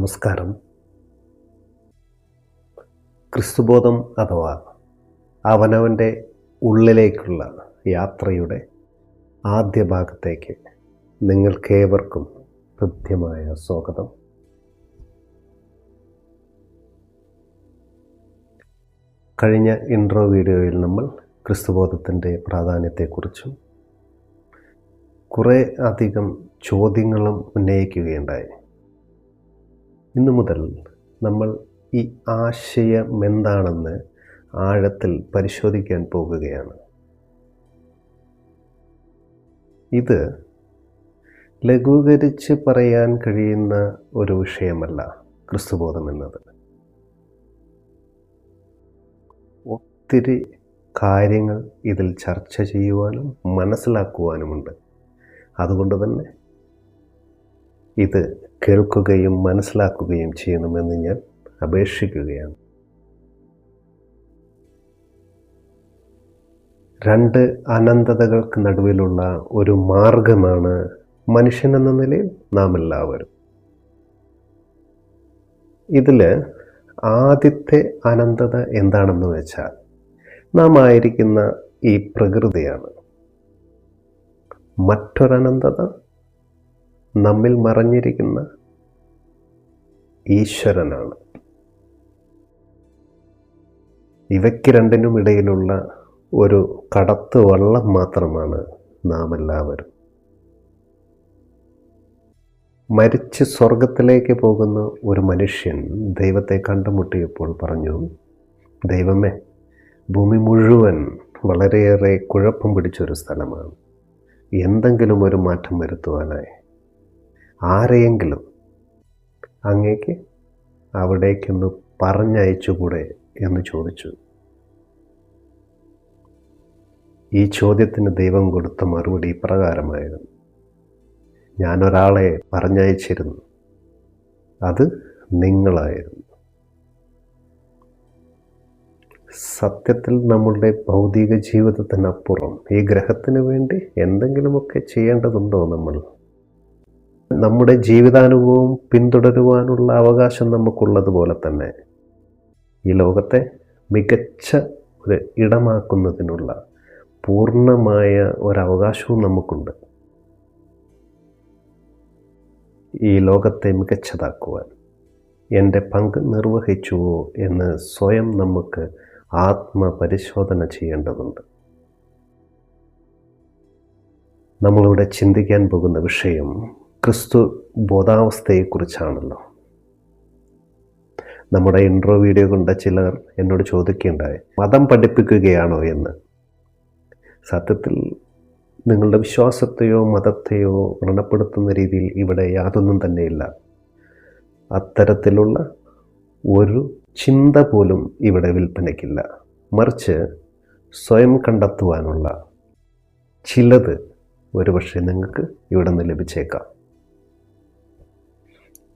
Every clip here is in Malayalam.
നമസ്കാരം. ക്രിസ്തുബോധം അഥവാ അവനവന്റെ ഉള്ളിലേക്കുള്ള യാത്രയുടെ ആദ്യ ഭാഗത്തേക്ക് നിങ്ങൾക്കേവർക്കും ഹൃദ്യമായ സ്വാഗതം. കഴിഞ്ഞ ഇൻട്രോ വീഡിയോയിൽ നമ്മൾ ക്രിസ്തുബോധത്തിന്റെ പ്രാധാന്യത്തെക്കുറിച്ചും കുറേ അധികം ചോദ്യങ്ങളും ഉന്നയിക്കുകയുണ്ടായി. ഇന്നു മുതൽ നമ്മൾ ഈ ആശയം എന്താണെന്ന് ആഴത്തിൽ പരിശോധിക്കാൻ പോകുകയാണ്. ഇത് ലഘൂകരിച്ച് പറയാൻ കഴിയുന്ന ഒരു വിഷയമല്ല ക്രിസ്തുബോധം എന്നത്. ഒത്തിരി കാര്യങ്ങൾ ഇതിൽ ചർച്ച ചെയ്യുവാനും മനസ്സിലാക്കുവാനുമുണ്ട്. അതുകൊണ്ട് തന്നെ ഇത് കേൾക്കുകയും മനസ്സിലാക്കുകയും ചെയ്യണമെന്ന് ഞാൻ അപേക്ഷിക്കുകയാണ്. രണ്ട് അനന്തതകൾക്ക് നടുവിലുള്ള ഒരു മാർഗമാണ് മനുഷ്യൻ എന്ന നിലയിൽ നാം എല്ലാവരും ഇതിൽ ആദ്യത്തെ അനന്തത എന്താണെന്ന് വെച്ചാൽ നാം ആയിരിക്കുന്ന ഈ പ്രകൃതിയാണ്. മറ്റൊരനന്തത നമ്മിൽ മറഞ്ഞിരിക്കുന്ന ഈശ്വരനാണ്. ഇവയ്ക്ക് രണ്ടിനും ഇടയിലുള്ള ഒരു കടത്ത് വള്ളം മാത്രമാണ് നാം എല്ലാവരും മരിച്ച് സ്വർഗത്തിലേക്ക് പോകുന്ന ഒരു മനുഷ്യൻ ദൈവത്തെ കണ്ടുമുട്ടിയപ്പോൾ പറഞ്ഞു ദൈവമേ ഭൂമി മുഴുവൻ വളരെയേറെ കുഴപ്പം പിടിച്ചൊരു സ്ഥലമാണ്. എന്തെങ്കിലും ഒരു മാറ്റം വരുത്തുവാനായി ആരെയെങ്കിലും അങ്ങേക്ക് അവിടേക്കൊന്ന് പറഞ്ഞയച്ചുകൂടെ എന്ന് ചോദിച്ചു. ഈ ചോദ്യത്തിന് ദൈവം കൊടുത്ത മറുപടി ഇപ്രകാരമായിരുന്നു. ഞാനൊരാളെ പറഞ്ഞയച്ചിരുന്നു. അത് നിങ്ങളായിരുന്നു. സത്യത്തിൽ നമ്മളുടെ ഭൗതിക ജീവിതത്തിനപ്പുറം ഈ ഗ്രഹത്തിന് വേണ്ടി എന്തെങ്കിലുമൊക്കെ ചെയ്യേണ്ടതുണ്ടോ നമ്മൾ? നമ്മുടെ ജീവിതാനുഭവം പിന്തുടരുവാനുള്ള അവകാശം നമുക്കുള്ളതുപോലെ തന്നെ ഈ ലോകത്തെ മികച്ച ഒരു ഇടമാക്കുന്നതിനുള്ള പൂർണമായ ഒരവകാശവും നമുക്കുണ്ട്. ഈ ലോകത്തെ മികച്ചതാക്കുവാൻ എന്റെ പങ്ക് നിർവഹിച്ചുവോ എന്ന് സ്വയം നമുക്ക് ആത്മപരിശോധന ചെയ്യേണ്ടതുണ്ട്. നമ്മളിവിടെ ചിന്തിക്കാൻ പോകുന്ന വിഷയം ക്രിസ്തു ബോധാവസ്ഥയെക്കുറിച്ചാണല്ലോ. നമ്മുടെ ഇൻട്രോ വീഡിയോ കണ്ട ചിലർ എന്നോട് ചോദിക്കുകയുണ്ടായി മതം പഠിപ്പിക്കുകയാണോ എന്ന്. സത്യത്തിൽ നിങ്ങളുടെ വിശ്വാസത്തെയോ മതത്തെയോ വ്രണപ്പെടുത്തുന്ന രീതിയിൽ ഇവിടെ യാതൊന്നും തന്നെയില്ല. അത്തരത്തിലുള്ള ഒരു ചിന്ത പോലും ഇവിടെ വിൽപ്പനയ്ക്കില്ല. മറിച്ച് സ്വയം കണ്ടെത്തുവാനുള്ള ചിലത് ഒരുപക്ഷെ നിങ്ങൾക്ക് ഇവിടെ നിന്ന് ലഭിച്ചേക്കാം.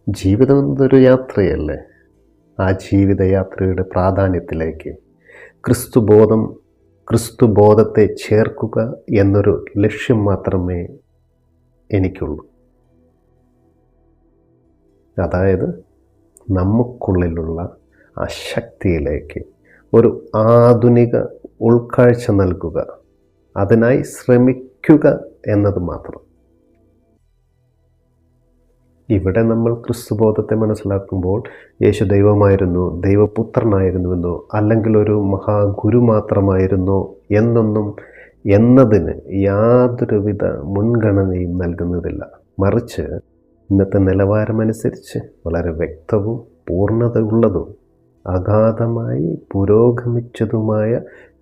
ജീവിതം എന്നതൊരു യാത്രയല്ലേ? ആ ജീവിതയാത്രയുടെ പ്രാധാന്യത്തിലേക്ക് ക്രിസ്തുബോധം ക്രിസ്തുബോധത്തെ ചേർക്കുക എന്നൊരു ലക്ഷ്യം മാത്രമേ എനിക്കുള്ളൂ. അതായത് നമുക്കുള്ളിലുള്ള ആ ശക്തിയിലേക്ക് ഒരു ആധുനിക ഉൾക്കാഴ്ച നൽകുക അതിനായി ശ്രമിക്കുക എന്നത് മാത്രം. ഇവിടെ നമ്മൾ ക്രിസ്തുബോധത്തെ മനസ്സിലാക്കുമ്പോൾ യേശു ദൈവമായിരുന്നു ദൈവപുത്രനായിരുന്നുവെന്നോ അല്ലെങ്കിൽ ഒരു മഹാഗുരു മാത്രമായിരുന്നോ എന്നൊന്നും എന്നതിന് യാതൊരുവിധ മുൻഗണനയും നൽകുന്നതില്ല. മറിച്ച് ഇന്നത്തെ നിലവാരമനുസരിച്ച് വളരെ വ്യക്തവും പൂർണതയുള്ളതും അഗാധമായി പുരോഗമിച്ചതുമായ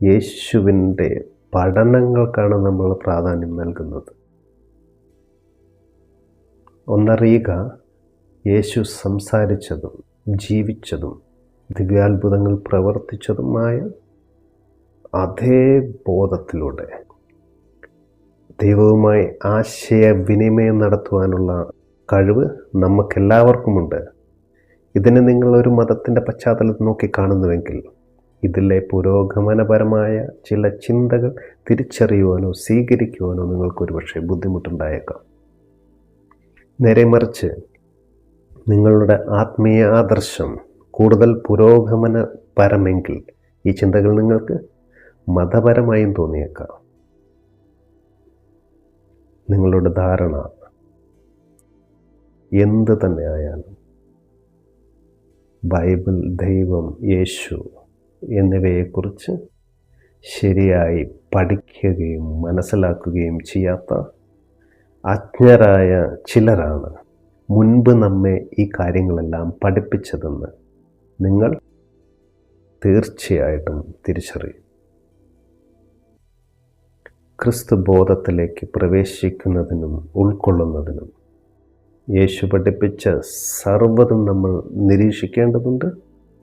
യേശുവിന്റെ പഠനങ്ങൾക്കാണ് നമ്മൾ പ്രാധാന്യം നൽകുന്നത്. ഒന്നറിയുക യേശു സംസാരിച്ചതും ജീവിച്ചതും ദിവ്യാത്ഭുതങ്ങൾ പ്രവർത്തിച്ചതുമായ അതേ ബോധത്തിലൂടെ ദൈവവുമായി ആശയവിനിമയം നടത്തുവാനുള്ള കഴിവ് നമുക്കെല്ലാവർക്കുമുണ്ട്. ഇതിനെ നിങ്ങൾ ഒരു മതത്തിന്റെ പശ്ചാത്തലത്തിൽ നോക്കി കാണുന്നുവെങ്കിൽ ഇതിലെ പുരോഗമനപരമായ ചില ചിന്തകൾ തിരിച്ചറിയുവാനോ സ്വീകരിക്കുവാനോ നിങ്ങൾക്കൊരു പക്ഷേ ബുദ്ധിമുട്ടുണ്ടായേക്കാം. നേരെ മറിച്ച് നിങ്ങളുടെ ആത്മീയ ആദർശം കൂടുതൽ പുരോഗമനപരമെങ്കിൽ ഈ ചിന്തകൾ നിങ്ങൾക്ക് മതപരമായും തോന്നിയേക്കാം. നിങ്ങളുടെ ധാരണ എന്ത് തന്നെ ആയാലും ബൈബിൾ ദൈവം യേശു എന്നിവയെക്കുറിച്ച് ശരിയായി പഠിക്കുകയും മനസ്സിലാക്കുകയും ചെയ്യാത്ത അജ്ഞരായ ചിലരാണ് മുൻപ് നമ്മെ ഈ കാര്യങ്ങളെല്ലാം പഠിപ്പിച്ചതെന്ന് നിങ്ങൾ തീർച്ചയായിട്ടും തിരിച്ചറിയും. ക്രിസ്തു ബോധത്തിലേക്ക് പ്രവേശിക്കുന്നതിനും ഉൾക്കൊള്ളുന്നതിനും യേശു പഠിപ്പിച്ച സർവതും നമ്മൾ നിരീക്ഷിക്കേണ്ടതുണ്ട്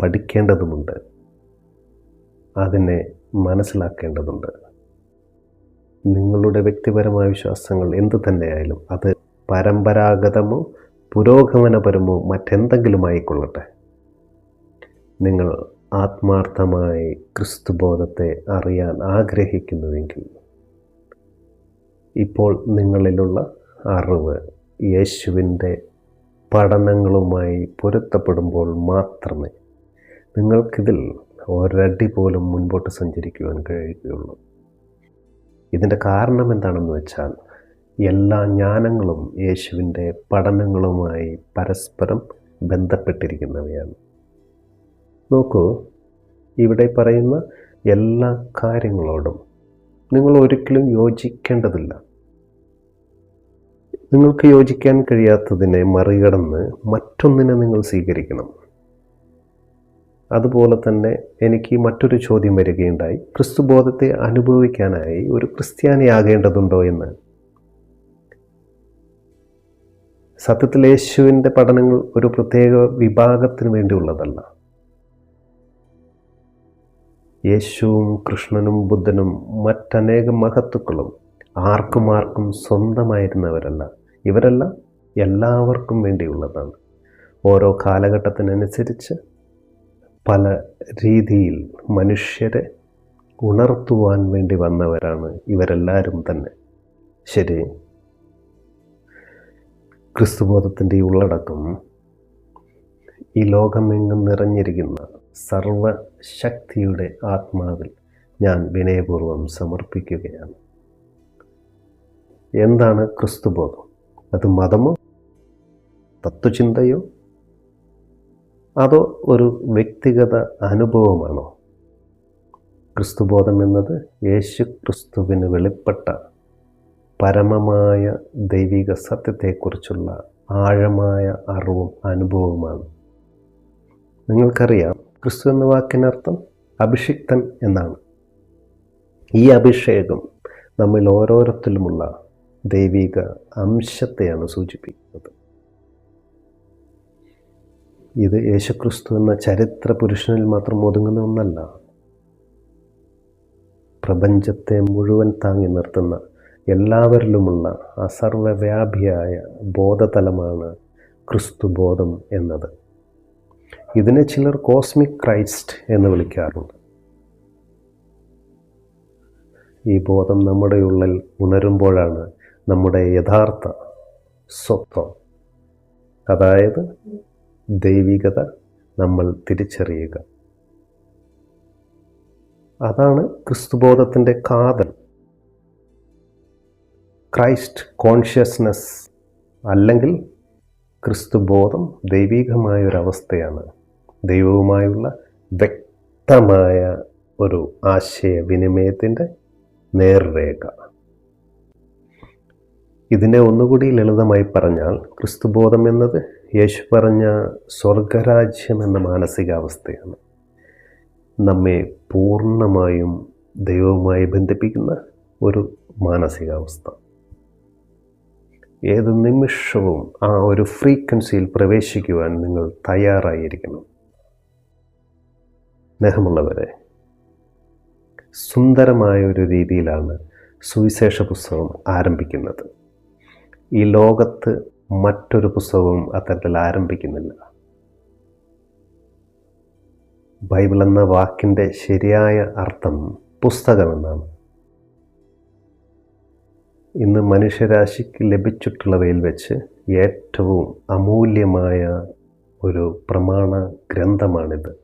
പഠിക്കേണ്ടതുമുണ്ട് അതിനെ മനസ്സിലാക്കേണ്ടതുണ്ട്. നിങ്ങളുടെ വ്യക്തിപരമായ വിശ്വാസങ്ങൾ എന്തു തന്നെയായാലും അത് പരമ്പരാഗതമോ പുരോഗമനപരമോ മറ്റെന്തെങ്കിലും ആയിക്കൊള്ളട്ടെ നിങ്ങൾ ആത്മാർത്ഥമായി ക്രിസ്തുബോധത്തെ അറിയാൻ ആഗ്രഹിക്കുന്നുവെങ്കിൽ ഇപ്പോൾ നിങ്ങളിലുള്ള അറിവ് യേശുവിന്റെ പഠനങ്ങളുമായി പൊരുത്തപ്പെടുമ്പോൾ മാത്രമേ നിങ്ങൾക്കിതിൽ ഒരടി പോലും മുൻപോട്ട് സഞ്ചരിക്കുവാൻ കഴിയുകയുള്ളൂ ഇതിന്റെ കാരണം എന്താണെന്ന് വെച്ചാൽ എല്ലാ ജ്ഞാനങ്ങളും യേശുവിന്റെ പഠനങ്ങളുമായി പരസ്പരം ബന്ധപ്പെട്ടിരിക്കുന്നവയാണ്. നോക്കൂ ഇവിടെ പറയുന്ന എല്ലാ കാര്യങ്ങളോടും നിങ്ങൾ ഒരിക്കലും യോജിക്കേണ്ടതില്ല. നിങ്ങൾക്ക് യോജിക്കാൻ കഴിയാത്തതിനെ മറികടന്ന് മറ്റൊന്നിനെ നിങ്ങൾ സ്വീകരിക്കണം. അതുപോലെ തന്നെ എനിക്ക് മറ്റൊരു ചോദ്യം വരികയുണ്ടായി. ക്രിസ്തുബോധത്തെ അനുഭവിക്കാനായി ഒരു ക്രിസ്ത്യാനിയാകേണ്ടതുണ്ടോ എന്ന്? സത്യത്തിൽ യേശുവിന്റെ പഠനങ്ങൾ ഒരു പ്രത്യേക വിഭാഗത്തിന് വേണ്ടിയുള്ളതല്ല. യേശുവും കൃഷ്ണനും ബുദ്ധനും മറ്റനേകം മഹത്തുക്കളും ആർക്കും ആർക്കും സ്വന്തമായിരുന്നവരല്ല. ഇവരെല്ലാം എല്ലാവർക്കും വേണ്ടിയുള്ളതാണ്. ഓരോ കാലഘട്ടത്തിനനുസരിച്ച് പല രീതിയിൽ മനുഷ്യരെ ഉണർത്തുവാൻ വേണ്ടി വന്നവരാണ് ഇവരെല്ലാവരും തന്നെ. ശരി. ക്രിസ്തുബോധത്തിന്റെ ഉള്ളടക്കം ഈ ലോകമെങ്ങും നിറഞ്ഞിരിക്കുന്ന സർവശക്തിയുടെ ആത്മാവിൽ ഞാൻ വിനയപൂർവം സമർപ്പിക്കുകയാണ്. എന്താണ് ക്രിസ്തുബോധം? അത് മതമോ? തത്വചിന്തയോ? അതോ ഒരു വ്യക്തിഗത അനുഭവമാണോ? ക്രിസ്തുബോധം എന്നത് യേശു ക്രിസ്തുവിന് വെളിപ്പെട്ട പരമമായ ദൈവിക സത്യത്തെക്കുറിച്ചുള്ള ആഴമായ അറിവും അനുഭവവുമാണ്. നിങ്ങൾക്കറിയാം ക്രിസ്തു എന്ന വാക്കിനർത്ഥം അഭിഷിക്തൻ എന്നാണ്. ഈ അഭിഷേകം നമ്മിൽ ഓരോരുത്തരുമുള്ള ദൈവിക അംശത്തെയാണ് സൂചിപ്പിക്കുന്നത്. ഇത് യേശുക്രിസ്തു എന്ന ചരിത്ര പുരുഷനിൽ മാത്രം ഒതുങ്ങുന്ന ഒന്നല്ല. പ്രപഞ്ചത്തെ മുഴുവൻ താങ്ങി നിർത്തുന്ന എല്ലാവരിലുമുള്ള അസർവവ്യാപിയായ ബോധതലമാണ് ക്രിസ്തുബോധം എന്നത്. ഇതിനെ ചിലർ കോസ്മിക് ക്രൈസ്റ്റ് എന്ന് വിളിക്കാറുണ്ട്. ഈ ബോധം നമ്മുടെ ഉള്ളിൽ ഉണരുമ്പോഴാണ് നമ്മുടെ യഥാർത്ഥ സ്വത്വം. അതായത് ദൈവികത നമ്മൾ തിരിച്ചറിയുക. അതാണ് ക്രിസ്തുബോധത്തിന്റെ കാതൽ. ക്രൈസ്റ്റ് കോൺഷ്യസ്നസ് അല്ലെങ്കിൽ ക്രിസ്തുബോധം ദൈവികമായ ഒരവസ്ഥയാണ് ദൈവവുമായുള്ള വ്യക്തമായ ഒരു ആശയവിനിമയത്തിന്റെ നേർരേഖ. ഇതിനെ ഒന്നുകൂടി ലളിതമായി പറഞ്ഞാൽ ക്രിസ്തുബോധം എന്നത് യേശു പറഞ്ഞ സ്വർഗരാജ്യം എന്ന മാനസികാവസ്ഥയാണ് നമ്മെ പൂർണമായും ദൈവവുമായി ബന്ധിപ്പിക്കുന്ന ഒരു മാനസികാവസ്ഥ. ഏത് നിമിഷവും ആ ഒരു ഫ്രീക്വൻസിയിൽ പ്രവേശിക്കുവാൻ നിങ്ങൾ തയ്യാറായിരിക്കണം. സ്നേഹമുള്ളവരെ സുന്ദരമായ ഒരു രീതിയിലാണ് സുവിശേഷ പുസ്തകം ആരംഭിക്കുന്നത്. ഈ ലോകത്ത് മറ്റൊരു പുസ്തകവും അത്തരത്തിൽ ആരംഭിക്കുന്നില്ല. ബൈബിൾ എന്ന വാക്കിന്റെ ശരിയായ അർത്ഥം പുസ്തകമെന്നാണ്. ഇന്ന് മനുഷ്യരാശിക്ക് ലഭിച്ചിട്ടുള്ളവയിൽ വെച്ച് ഏറ്റവും അമൂല്യമായ ഒരു പ്രമാണ ഗ്രന്ഥമാണിത്.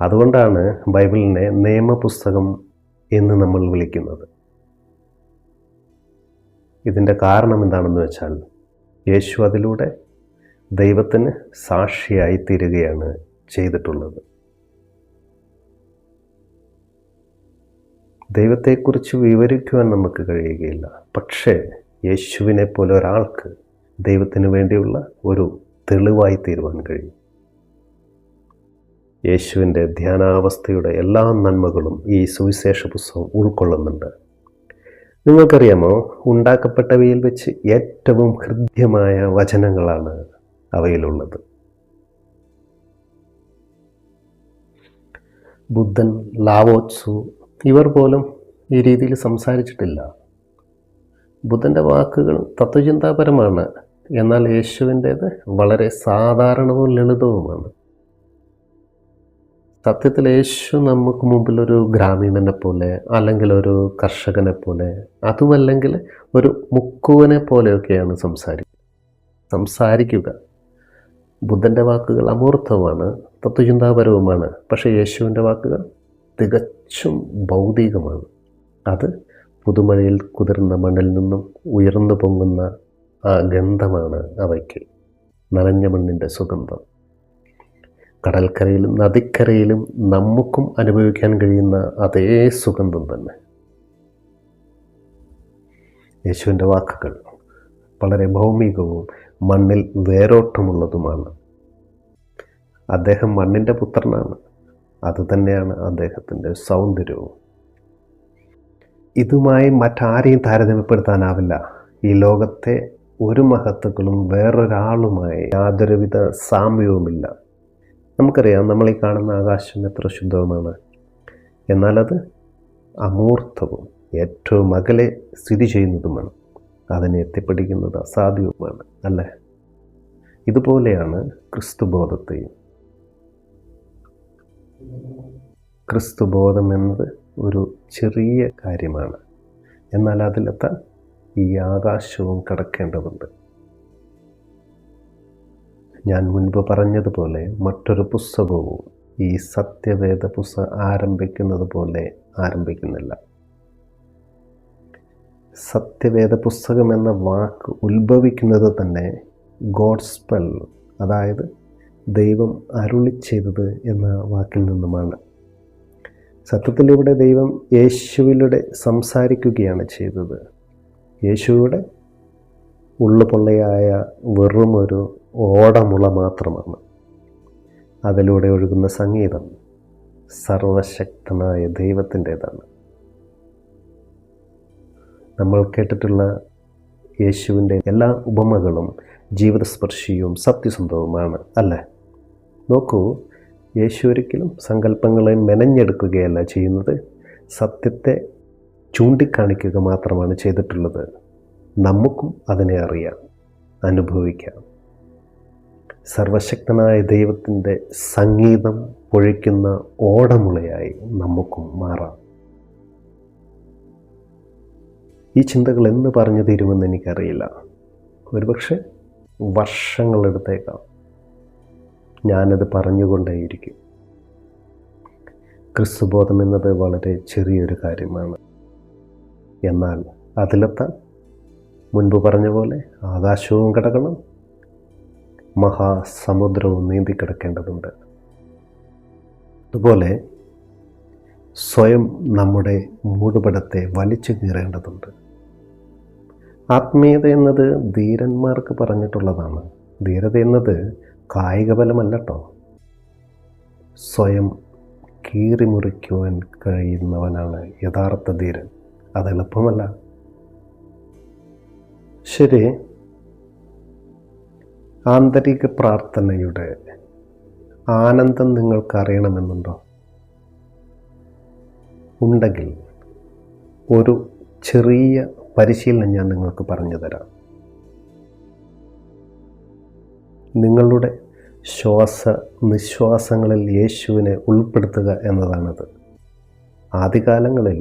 അതുകൊണ്ടാണ് ബൈബിളിനെ നിയമപുസ്തകം എന്ന് നമ്മൾ വിളിക്കുന്നത്. ഇതിന്റെ കാരണം എന്താണെന്ന് വെച്ചാൽ യേശു അതിലൂടെ ദൈവത്തിന് സാക്ഷിയായി തീരുകയാണ് ചെയ്തിട്ടുള്ളത്. ദൈവത്തെക്കുറിച്ച് വിവരിക്കുവാൻ നമുക്ക് കഴിയുകയില്ല. പക്ഷേ യേശുവിനെ പോലെ ഒരാൾക്ക് ദൈവത്തിന് വേണ്ടിയുള്ള ഒരു തെളിവായി തീരുവാൻ കഴിയും. യേശുവിന്റെ ധ്യാനാവസ്ഥയുടെ എല്ലാ നന്മകളും ഈ സുവിശേഷ പുസ്തകം ഉൾക്കൊള്ളുന്നുണ്ട്. നിങ്ങൾക്കറിയാമോ? ഉണ്ടാക്കപ്പെട്ടവയിൽ വെച്ച് ഏറ്റവും ഹൃദ്യമായ വചനങ്ങളാണ് അവയിലുള്ളത്. ബുദ്ധൻ ലാവോത്സു ഇവർ പോലും ഈ രീതിയിൽ സംസാരിച്ചിട്ടില്ല. ബുദ്ധന്റെ വാക്കുകൾ തത്വചിന്താപരമാണ്. എന്നാൽ യേശുവിന്റേത് വളരെ സാധാരണവും ലളിതവുമാണ്. സത്യത്തിൽ യേശു നമുക്ക് മുമ്പിൽ ഒരു ഗ്രാമീണനെ പോലെ അല്ലെങ്കിൽ ഒരു കർഷകനെ പോലെ അതുമല്ലെങ്കിൽ ഒരു മുക്കുവനെ പോലെയൊക്കെയാണ് സംസാരിക്കുക. സംസാരിക്കുക. ബുദ്ധന്റെ വാക്കുകൾ അമൂർത്തവുമാണ് തത്വചിന്താപരവുമാണ് പക്ഷേ യേശുവിന്റെ വാക്കുകൾ തികച്ചും ഭൗതികമാണ്. അത് പുതുമഴയിൽ കുതിർന്ന മണ്ണിൽ നിന്നും ഉയർന്നു പൊങ്ങുന്ന ആ ഗന്ധമാണ് അവയ്ക്ക്. നനഞ്ഞ മണ്ണിന്റെ സുഗന്ധം. കടൽക്കരയിലും നദിക്കരയിലും നമുക്കും അനുഭവിക്കാൻ കഴിയുന്ന അതേ സുഗന്ധം തന്നെ. യേശുവിന്റെ വാക്കുകൾ വളരെ ഭൗമികവും മണ്ണിൽ വേരോട്ടമുള്ളതുമാണ്. അദ്ദേഹം മണ്ണിന്റെ പുത്രനാണ്. അതുതന്നെയാണ് അദ്ദേഹത്തിന്റെ സൗന്ദര്യവും. ഇതുമായി മറ്റാരെയും താരതമ്യപ്പെടുത്താനാവില്ല. ഈ ലോകത്തെ ഒരു മഹത്തുക്കളും വേറൊരാളുമായി യാതൊരുവിധ സാമ്യവുമില്ല. നമുക്കറിയാം നമ്മൾ ഈ കാണുന്ന ആകാശം എത്ര ശുദ്ധവുമാണ്. എന്നാലത് അമൂർത്തവും ഏറ്റവും അകലെ സ്ഥിതി ചെയ്യുന്നതുമാണ്. അതിനെ എത്തിപ്പിടിക്കുന്നത് അസാധ്യവുമാണ് അല്ലേ? ഇതുപോലെയാണ് ക്രിസ്തുബോധത്തെയും. ക്രിസ്തുബോധം എന്നത് ഒരു ചെറിയ കാര്യമാണ്. എന്നാൽ അതിലെത്താൻ ഈ ആകാശവും കടക്കേണ്ടതുണ്ട്. ഞാൻ മുൻപ് പറഞ്ഞതുപോലെ മറ്റൊരു പുസ്തകവും ഈ സത്യവേദ പുസ്തകം ആരംഭിക്കുന്നത് പോലെ ആരംഭിക്കുന്നില്ല. സത്യവേദ പുസ്തകം എന്ന വാക്ക് ഉത്ഭവിക്കുന്നത് തന്നെ ഗോഡ്സ്പെൽ അതായത് ദൈവം അരുളി ചെയ്തത് എന്ന വാക്കിൽ നിന്നുമാണ്. സത്യത്തിൽ ഇവിടെ ദൈവം യേശുവിലൂടെ സംസാരിക്കുകയാണ് ചെയ്തത്. യേശുവിടെ ഉള്ളുപൊള്ളയായ വെറും ഒരു ഓടമുള മാത്രമാണ്. അതിലൂടെ ഒഴുകുന്ന സംഗീതം സർവശക്തനായ ദൈവത്തിന്റെതാണ്. നമ്മൾ കേട്ടിട്ടുള്ള യേശുവിന്റെ എല്ലാ ഉപമകളും ജീവിതസ്പർശിയും സത്യസന്ധവുമാണ് അല്ലേ? നോക്കൂ യേശു ഒരിക്കലും സങ്കല്പങ്ങളെ മെനഞ്ഞെടുക്കുകയല്ല ചെയ്യുന്നത്. സത്യത്തെ ചൂണ്ടിക്കാണിക്കുക മാത്രമാണ് ചെയ്തിട്ടുള്ളത്. നമുക്കും അതിനെ അറിയാം അനുഭവിക്കാം. സർവശക്തനായ ദൈവത്തിന്റെ സംഗീതം പൊഴിക്കുന്ന ഓടമുളയായി നമുക്കും മാറാം. ഈ ചിന്തകൾ എന്ന് പറഞ്ഞു തീരുമെന്ന് എനിക്കറിയില്ല. ഒരുപക്ഷെ വർഷങ്ങളെടുത്തേക്കാം ഞാനത് പറഞ്ഞുകൊണ്ടേയിരിക്കും. ക്രിസ്തുബോധം എന്നത് വളരെ ചെറിയൊരു കാര്യമാണ്. എന്നാൽ അതിലെത്താൻ മുൻപ് പറഞ്ഞ പോലെ ആകാശവും കിടക്കണം മഹാസമുദ്രവും നീന്തിക്കിടക്കേണ്ടതുണ്ട്. അതുപോലെ സ്വയം നമ്മുടെ മൂടുപടത്തെ വലിച്ചു കീറേണ്ടതുണ്ട്. ആത്മീയത എന്നത് ധീരന്മാർക്ക് പറഞ്ഞിട്ടുള്ളതാണ്. ധീരത എന്നത് കായികബലമല്ലട്ടോ. സ്വയം കീറിമുറിക്കുവാൻ കഴിയുന്നവനാണ് യഥാർത്ഥ ധീരൻ. അത് എളുപ്പമല്ല. ശരി ആന്തരിക പ്രാർത്ഥനയുടെ ആനന്ദം നിങ്ങൾക്ക് അറിയണമെന്നുണ്ടോ ഉണ്ടെങ്കിൽ ഒരു ചെറിയ പരിശീലനം ഞാൻ നിങ്ങൾക്ക് പറഞ്ഞു തരാം നിങ്ങളുടെ ശ്വാസ നിശ്വാസങ്ങളിൽ യേശുവിനെ ഉൾപ്പെടുത്തുക എന്നതാണത്. ആദ്യകാലങ്ങളിൽ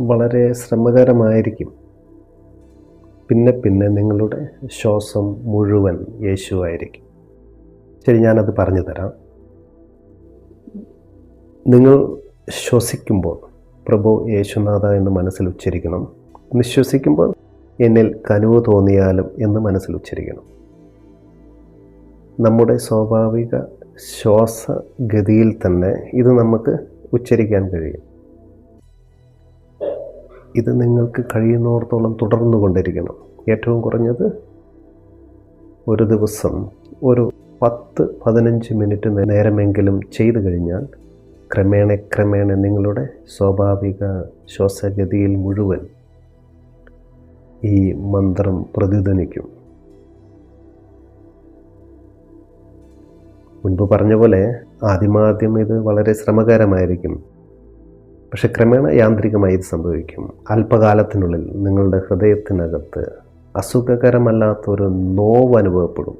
വളരെ ശ്രമകരമായിരിക്കും പിന്നെ പിന്നെ നിങ്ങളുടെ ശ്വാസം മുഴുവൻ യേശുവായിരിക്കും. ശരി ഞാനത് പറഞ്ഞു തരാം. നിങ്ങൾ ശ്വസിക്കുമ്പോൾ പ്രഭു യേശുനാഥ എന്ന് മനസ്സിൽ ഉച്ചരിക്കണം. നിശ്വസിക്കുമ്പോൾ എന്നിൽ കനുവ് തോന്നിയാലും എന്ന് മനസ്സിൽ ഉച്ചരിക്കണം. നമ്മുടെ സ്വാഭാവിക ശ്വാസഗതിയിൽ തന്നെ ഇത് നമുക്ക് ഉച്ചരിക്കാൻ കഴിയും. ഇത് നിങ്ങൾക്ക് കഴിയുന്നിടത്തോളം തുടർന്നു കൊണ്ടിരിക്കണം. ഏറ്റവും കുറഞ്ഞത് ഒരു ദിവസം ഒരു പത്ത് പതിനഞ്ച് മിനിറ്റ് നേരമെങ്കിലും ചെയ്തു കഴിഞ്ഞാൽ ക്രമേണ ക്രമേണ നിങ്ങളുടെ സ്വാഭാവിക ശ്വാസഗതിയിൽ മുഴുവൻ ഈ മന്ത്രം പ്രതിധ്വനിക്കും. മുൻപ് പറഞ്ഞ പോലെ ആദ്യമാദ്യം ഇത് വളരെ ശ്രമകരമായിരിക്കും. പക്ഷെ ക്രമേണ യാന്ത്രികമായി ഇത് സംഭവിക്കും. അല്പകാലത്തിനുള്ളിൽ നിങ്ങളുടെ ഹൃദയത്തിനകത്ത് അസുഖകരമല്ലാത്ത ഒരു നോവ് അനുഭവപ്പെടും.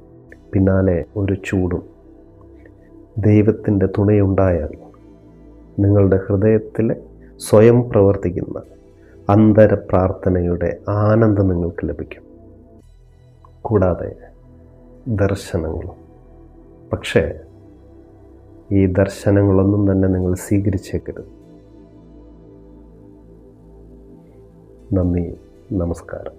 പിന്നാലെ ഒരു ചൂടും. ദൈവത്തിന്റെ തുണയുണ്ടായാൽ നിങ്ങളുടെ ഹൃദയത്തിൽ സ്വയം പ്രവർത്തിക്കുന്ന അന്തര പ്രാർത്ഥനയുടെ ആനന്ദം നിങ്ങൾക്ക് ലഭിക്കും. കൂടാതെ ദർശനങ്ങളും. പക്ഷേ ഈ ദർശനങ്ങളൊന്നും തന്നെ നിങ്ങൾ സ്വീകരിച്ചേക്കരുത്. നന്ദി നമസ്കാരം.